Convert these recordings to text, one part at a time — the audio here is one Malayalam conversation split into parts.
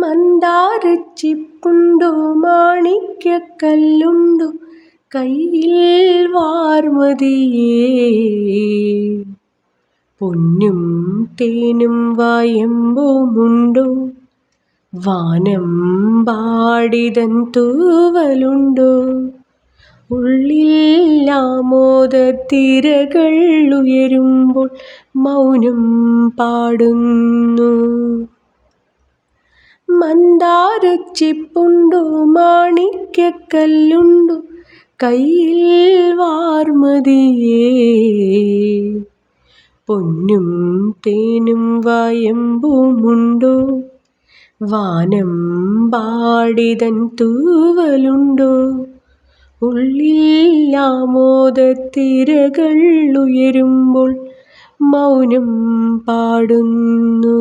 മന്ദാരച്ചിപ്പുണ്ടോ? മാണിക്യക്കല്ലുണ്ടോ? കയ്യിൽ വാർമതിയേ. പൊന്നും തേനും വായമ്പോമുണ്ടോ? വാനം പാടിതൻ തൂവലുണ്ടോ? ഉള്ളിൽ ആമോദത്തിരകൾ ഉയരുമ്പോൾ മൗനം പാടുന്നു. മന്ദാരച്ചിപ്പുണ്ടോ മാണിക്യക്കല്ലുണ്ടോ കയ്യിൽ വാർമതിയേ. പൊന്നും തേനും വയമ്പുമുണ്ടോ വാനം പാടിതൻ തൂവലുണ്ടോ. ഉള്ളിൽ ഉയരുമ്പോൾ മൗനം പാടുന്നു.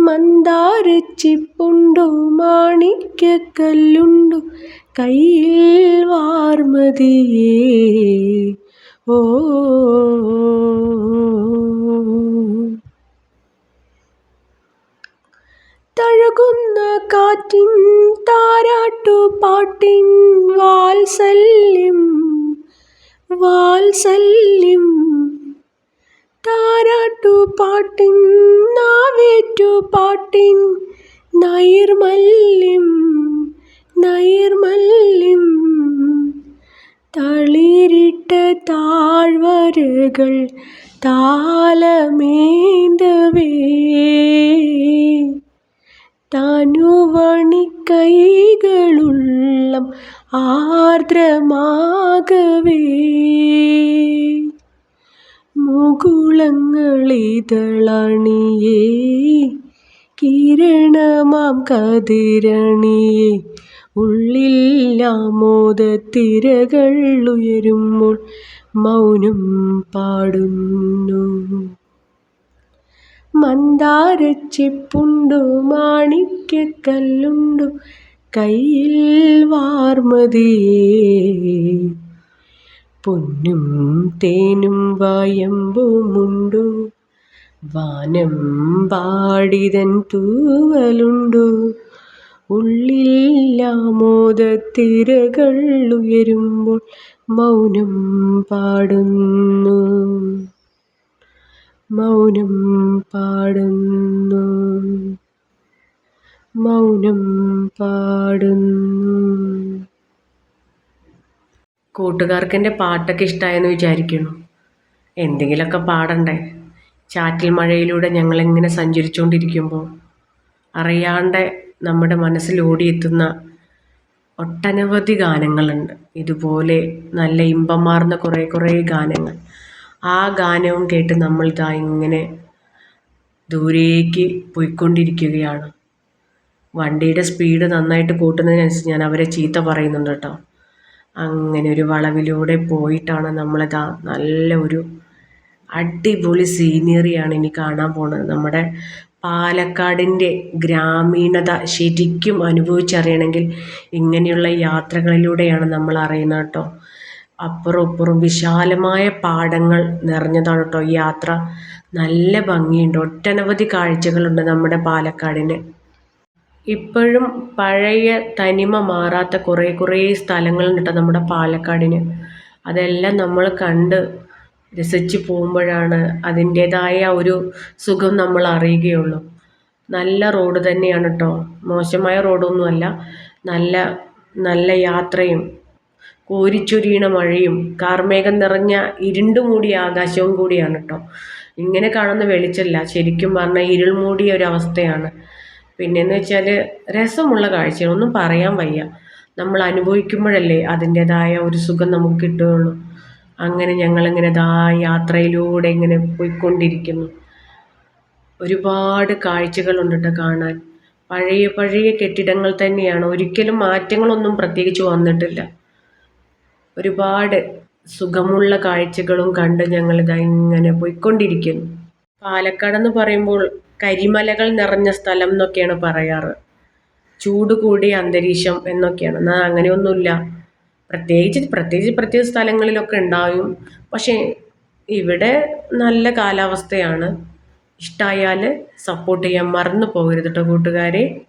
മന്ദാരച്ചിപ്പുണ്ടോ മാണിക്കല്ലുണ്ടു കയ്യിൽ വാർമതിയേ. ഓ. തഴുകുന്ന കാറ്റിൻ താരാട്ടുപാട്ടിൻ വാത്സല്യം വാത്സല്യം താരാട്ടുപാട്ടിൻ നാവേറ്റുപാട്ടിൻ നൈർമല്യം നൈർമല്യം തളിരിട്ട താഴ്വരകൾ താലമേന്തവേ? തനുവണിക്കൈകളുള്ളം ആർദ്രമാകവേ? മുകുളങ്ങളിതളണിയേ കിരണമാം കതിരണിയേ. ഉള്ളിൽ തിരകൾ ഉയരുമ്പോൾ മൗനം പാടുന്നു. മന്ദാരച്ചിപ്പുണ്ടു മാണിക്കല്ലുണ്ടു കയ്യിൽ വാർമതിയേ പൊന്നും തേനും വയമ്പുമുണ്ടോ. വാനം പാടിതൻ തൂവലുണ്ടു. ഉള്ളിൽ ആമോദത്തിരകൾ ഉയരുമ്പോൾ മൗനം പാടുന്നു. മൗനം പാടുന്നു. മൗനം പാടുന്നു. കൂട്ടുകാർക്ക് എന്റെ പാട്ടൊക്കെ ഇഷ്ടമായെന്ന് വിചാരിക്കുന്നു എന്തെങ്കിലുമൊക്കെ പാടണ്ടേ? ചാറ്റിൽ മഴയിലൂടെ ഞങ്ങളിങ്ങനെ സഞ്ചരിച്ചുകൊണ്ടിരിക്കുമ്പോൾ അറിയാണ്ട് നമ്മുടെ മനസ്സിൽ ഓടിയെത്തുന്ന ഒട്ടനവധി ഗാനങ്ങളുണ്ട്. ഇതുപോലെ നല്ല ഇമ്പമാർന്ന കുറേ കുറേ ഗാനങ്ങൾ. ആ ഗാനവും കേട്ട് നമ്മൾ ഇതാ ഇങ്ങനെ ദൂരേക്ക് പോയിക്കൊണ്ടിരിക്കുകയാണ്. വണ്ടിയുടെ സ്പീഡ് നന്നായിട്ട് കൂട്ടുന്നതിനനുസരിച്ച് ഞാൻ അവരെ ചീത്ത പറയുന്നുണ്ട് കേട്ടോ. അങ്ങനെ ഒരു വളവിലൂടെ പോയിട്ടാണ് നമ്മളിതാ നല്ല ഒരു അടിപൊളി സീനറിയാണ് ഇനി കാണാൻ പോണത്. നമ്മുടെ പാലക്കാടിന്റെ ഗ്രാമീണത ശരിക്കും അനുഭവിച്ചറിയണമെങ്കിൽ ഇങ്ങനെയുള്ള യാത്രകളിലൂടെയാണ് നമ്മൾ അറിയുന്നത് കേട്ടോ. അപ്പുറം ഇപ്പുറം വിശാലമായ പാടങ്ങൾ നിറഞ്ഞതാണ് കേട്ടോ ഈ യാത്ര. നല്ല ഭംഗിയുണ്ട്. ഒട്ടനവധി കാഴ്ചകളുണ്ട് നമ്മുടെ പാലക്കാടിന്. ഇപ്പോഴും പഴയ തനിമ മാറാത്ത കുറേ കുറേ സ്ഥലങ്ങളുണ്ട് കേട്ടോ നമ്മുടെ പാലക്കാടിന്. അതെല്ലാം നമ്മൾ കണ്ട് രസിച്ച് പോകുമ്പോഴാണ് അതിന്റേതായ ഒരു സുഖം നമ്മൾ അറിയുകയുള്ളൂ. നല്ല റോഡ് തന്നെയാണ് കേട്ടോ മോശമായ റോഡൊന്നുമല്ല. നല്ല നല്ല യാത്രയും കോരിച്ചൊരിയണ മഴയും കാർമേഘം നിറഞ്ഞ ഇരുണ്ട് മൂടിയ ആകാശവും കൂടിയാണ് കേട്ടോ ഇങ്ങനെ കാണുന്ന വെളിച്ചല്ല. ശരിക്കും പറഞ്ഞാൽ ഇരുൾ മൂടിയ ഒരു അവസ്ഥയാണ്. പിന്നെന്ന് വെച്ചാൽ രസമുള്ള കാഴ്ച ഒന്നും പറയാൻ വയ്യ. നമ്മൾ അനുഭവിക്കുമ്പോഴല്ലേ അതിന്റേതായ ഒരു സുഖം നമുക്ക് കിട്ടുകയുള്ളൂ. അങ്ങനെ ഞങ്ങളിങ്ങനെ ദാ യാത്രയിലൂടെ ഇങ്ങനെ പോയിക്കൊണ്ടിരിക്കുന്നു. ഒരുപാട് കാഴ്ചകളുണ്ട് കാണാൻ. പഴയ പഴയ കെട്ടിടങ്ങൾ തന്നെയാണ്. ഒരിക്കലും മാറ്റങ്ങളൊന്നും പ്രത്യേകിച്ച് വന്നിട്ടില്ല. ഒരുപാട് സുഖമുള്ള കാഴ്ചകളും കണ്ട് ഞങ്ങൾ ഇങ്ങനെ പോയിക്കൊണ്ടിരിക്കുന്നു. പാലക്കാട് എന്ന് പറയുമ്പോൾ കരിമലകൾ നിറഞ്ഞ സ്ഥലം എന്നൊക്കെയാണ് പറയാറ്. ചൂട് കൂടിയ അന്തരീക്ഷം എന്നൊക്കെയാണ്. എന്നാൽ അങ്ങനെയൊന്നുമില്ല. പ്രത്യേകിച്ച് പ്രത്യേകിച്ച് പ്രത്യേക സ്ഥലങ്ങളിലൊക്കെ ഉണ്ടാവും. പക്ഷേ ഇവിടെ നല്ല കാലാവസ്ഥയാണ്. ഇഷ്ടമായാൽ സപ്പോർട്ട് ചെയ്യാൻ മറന്നു പോകരുത് കേട്ടോ കൂട്ടുകാരെ.